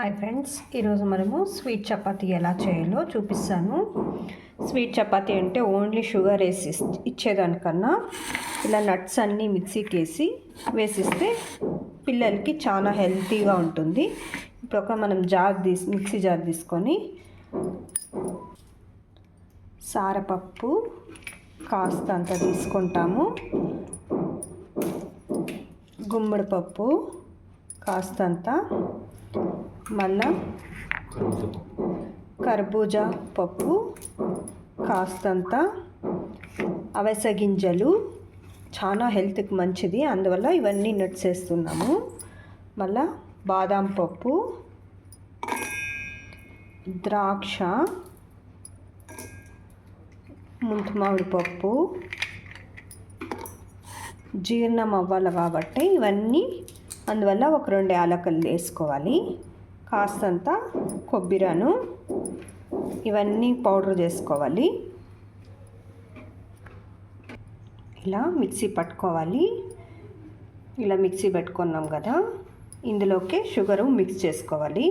Hi friends ఈరోజు మనము sweet chapati ఎలా చేయాలో చూపిస్తాను. స్వీట్ చపాతీ అంటే ఓన్లీ షుగర్ వేసి ఇచ్చేదానికన్నా ఇలా నట్స్ అన్నీ మిక్సీకి వేసి వేసిస్తే పిల్లలకి చాలా హెల్తీగా ఉంటుంది. ఇప్పుడు ఒక మనం జార్ తీసి మిక్సీ జార్ తీసుకొని సారపప్పు కాస్త అంత తీసుకుంటాము. గుమ్మడి పప్పు కాస్తంత మళ్ళా కర్బూజా పప్పు కాస్తంత అవస గింజలు. చాలా హెల్త్కి మంచిది. అందువల్ల ఇవన్నీ నట్స్ వేస్తున్నాము. మళ్ళా బాదాం పప్పు ద్రాక్ష ముంతమామిడి పప్పు జీర్ణం అవ్వాలి కాబట్టి ఇవన్నీ అందువల్ల ఒక రెండు యాలకలు వేసుకోవాలి. కాస్తంత కొబ్బరిను ఇవన్నీ పౌడర్ చేసుకోవాలి. ఇలా మిక్సీ పట్టుకోవాలి. ఇలా మిక్సీ పెట్టుకున్నాం కదా ఇందులోకి షుగరు మిక్స్ చేసుకోవాలి.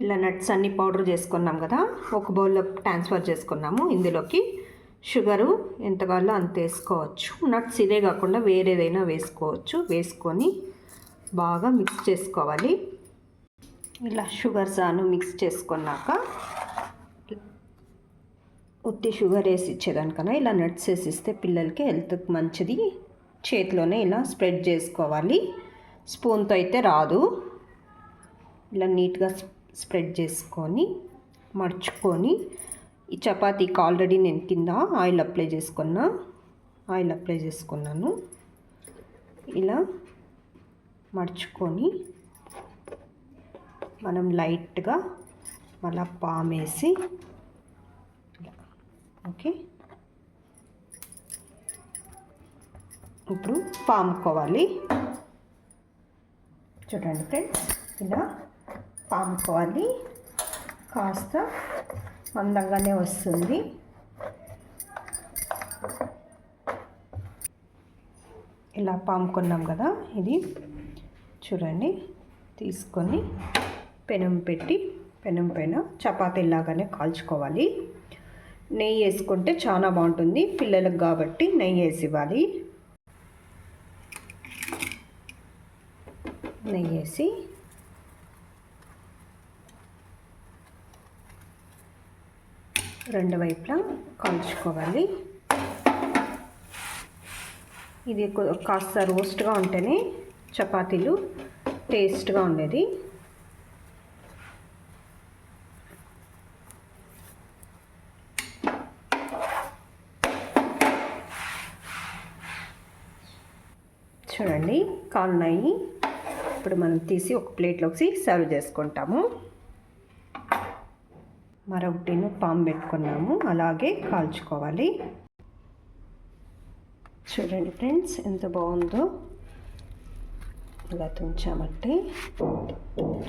ఇలా నట్స్ అన్నీ పౌడర్ చేసుకున్నాం కదా ఒక బౌల్లో ట్రాన్స్ఫర్ చేసుకున్నాము. ఇందులోకి షుగరు ఎంత కావాలో అంత వేసుకోవచ్చు. నట్స్ ఇదే కాకుండా వేరేదైనా వేసుకోవచ్చు. వేసుకొని బాగా మిక్స్ చేసుకోవాలి. ఇలా షుగర్ సాను మిక్స్ చేసుకున్నాక ఉత్తి షుగర్ వేసి ఇచ్చేదానికన్నా ఇలా నట్స్ వేసి ఇస్తే పిల్లలకి హెల్త్కి మంచిది. చేతిలోనే ఇలా స్ప్రెడ్ చేసుకోవాలి. స్పూన్తో అయితే రాదు. ఇలా నీట్గా స్ప్రెడ్ చేసుకొని మడుచుకొని ఈ చపాతీకి ఆల్రెడీ నేను కింద ఆయిల్ అప్లై చేసుకున్నా ఆయిల్ అప్లై చేసుకున్నాను. ఇలా మడుచుకొని మనం లైట్గా మళ్ళా పామేసి ఓకే? ఇప్పుడు పాముకోవాలి. చూడండి ఫ్రెండ్స్ ఇలా పాముకోవాలి. కాస్త మందంగానే వస్తుంది. ఇలా పాముకున్నాం కదా ఇది. చూడండి తీసుకొని పెనం పెట్టి పెనం పైన చపాతీలాగానే కాల్చుకోవాలి. నెయ్యి వేసుకుంటే చాలా బాగుంటుంది పిల్లలకు కాబట్టి నెయ్యి వేసి ఇవ్వాలి. నెయ్యి వేసి రెండు వైపులా కాల్చుకోవాలి. ఇది కాస్త రోస్ట్గా ఉంటేనే చపాతీలు టేస్ట్గా ఉండేది. చూడండి కాలున్నాయి. ఇప్పుడు మనం తీసి ఒక ప్లేట్లోకి సర్వ్ చేసుకుంటాము. మరొకటిను పాము పెట్టుకున్నాము అలాగే కాల్చుకోవాలి. చూడండి ఫ్రెండ్స్ ఎంత బాగుందో. ఇలా తుంచామంటే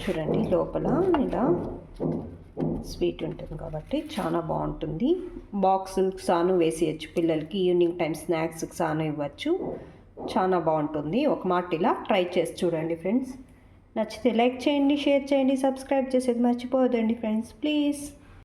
చూడండి లోపల ఇలా స్వీట్ ఉంటుంది కాబట్టి చాలా బాగుంటుంది. బాక్సులకు సాను వేసేయచ్చు పిల్లలకి ఈవినింగ్ టైం స్నాక్స్కి సాను ఇవ్వచ్చు. చాలా బాగుంటుంది. ఒక మాట ఇలా ట్రై చేసి చూడండి ఫ్రెండ్స్. నచ్చితే లైక్ చేయండి షేర్ చేయండి సబ్స్క్రైబ్ చేసేది మర్చిపోవద్దండి ఫ్రెండ్స్. ప్లీజ్.